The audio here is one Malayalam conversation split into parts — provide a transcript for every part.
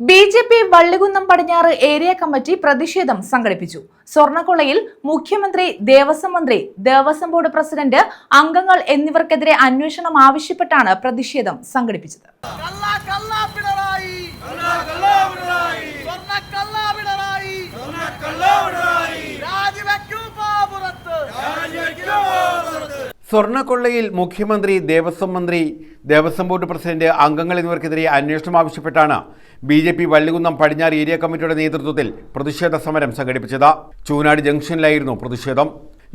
ബി ജെ പി വള്ളികുന്നം പടിഞ്ഞാറ് ഏരിയ കമ്മിറ്റി പ്രതിഷേധം സംഘടിപ്പിച്ചു. സ്വർണക്കൊള്ളയിൽ മുഖ്യമന്ത്രി ദേവസ്വം മന്ത്രി ദേവസ്വം ബോർഡ് പ്രസിഡന്റ് അംഗങ്ങൾ എന്നിവർക്കെതിരെ അന്വേഷണം ആവശ്യപ്പെട്ടാണ് പ്രതിഷേധം സംഘടിപ്പിച്ചത്. സ്വർണക്കൊള്ളയിൽ മുഖ്യമന്ത്രി ദേവസ്വം മന്ത്രി ദേവസ്വം ബോർഡ് പ്രസിഡന്റ് അംഗങ്ങൾ എന്നിവർക്കെതിരെ അന്വേഷണം ആവശ്യപ്പെട്ടാണ് ബി ജെ പി വള്ളികുന്നം പടിഞ്ഞാറ് ഏരിയ കമ്മിറ്റിയുടെ നേതൃത്വത്തിൽ പ്രതിഷേധ സമരം സംഘടിപ്പിച്ചത്. ചൂനാട് ജംഗ്ഷനിലായിരുന്നു പ്രതിഷേധം.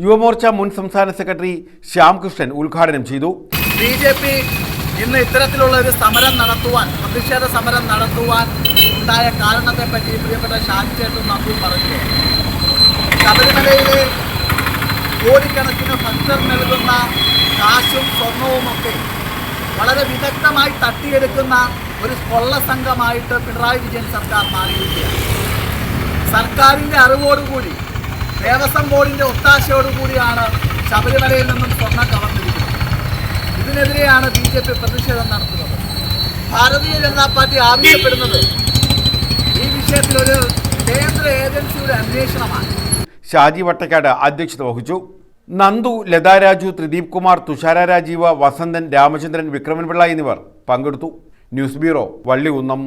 യുവമോർച്ച മുൻ സംസ്ഥാന സെക്രട്ടറി ശ്യാംകൃഷ്ണൻ ഉദ്ഘാടനം ചെയ്തു. ബി ജെ പി ഇന്ന് ഇത്തരത്തിലുള്ള ഒരു സമരം നടത്തുവാൻ പ്രതിഷേധ സമരം നടത്തുവാൻ ഉണ്ടായ കാരണത്തെ പറ്റി പ്രിയപ്പെട്ട ഷാജി ചേട്ടൻ നമ്മൾ പറഞ്ഞു ശബരിമലയിലെ ഭക്തർ നൽകുന്ന കാശും സ്വർണവുമൊക്കെ വളരെ വിദഗ്ധമായി തട്ടിയെടുക്കുന്ന ഒരു കൊള്ള സംഘമായിട്ട് പിണറായി വിജയൻ സർക്കാർ മാറിയിരിക്കുകയാണ്. സർക്കാരിന്റെ അറിവോടുകൂടി ദേവസ്വം ബോർഡിന്റെ ഒത്താശയോടുകൂടിയാണ് ശബരിമലയിൽ നിന്നും സ്വർണം കവർന്നിരിക്കുന്നത്. ഇതിനെതിരെയാണ് ബി ജെ പി പ്രതിഷേധം നടത്തുന്നത്. ഭാരതീയ ജനതാ പാർട്ടി ആവശ്യപ്പെടുന്നത് ഈ വിഷയത്തിൽ ഒരു കേന്ദ്ര ഏജൻസിയുടെ അന്വേഷണമാണ്. ഷാജി വട്ടക്കാട് അധ്യക്ഷത വഹിച്ചു. നന്ദു ലതാ രാജു ത്രിദീപ് കുമാർ തുഷാര രാജീവ വസന്തൻ രാമചന്ദ്രൻ വിക്രമൻപിള്ള എന്നിവർ പങ്കെടുത്തു. News bureau Vallikunnam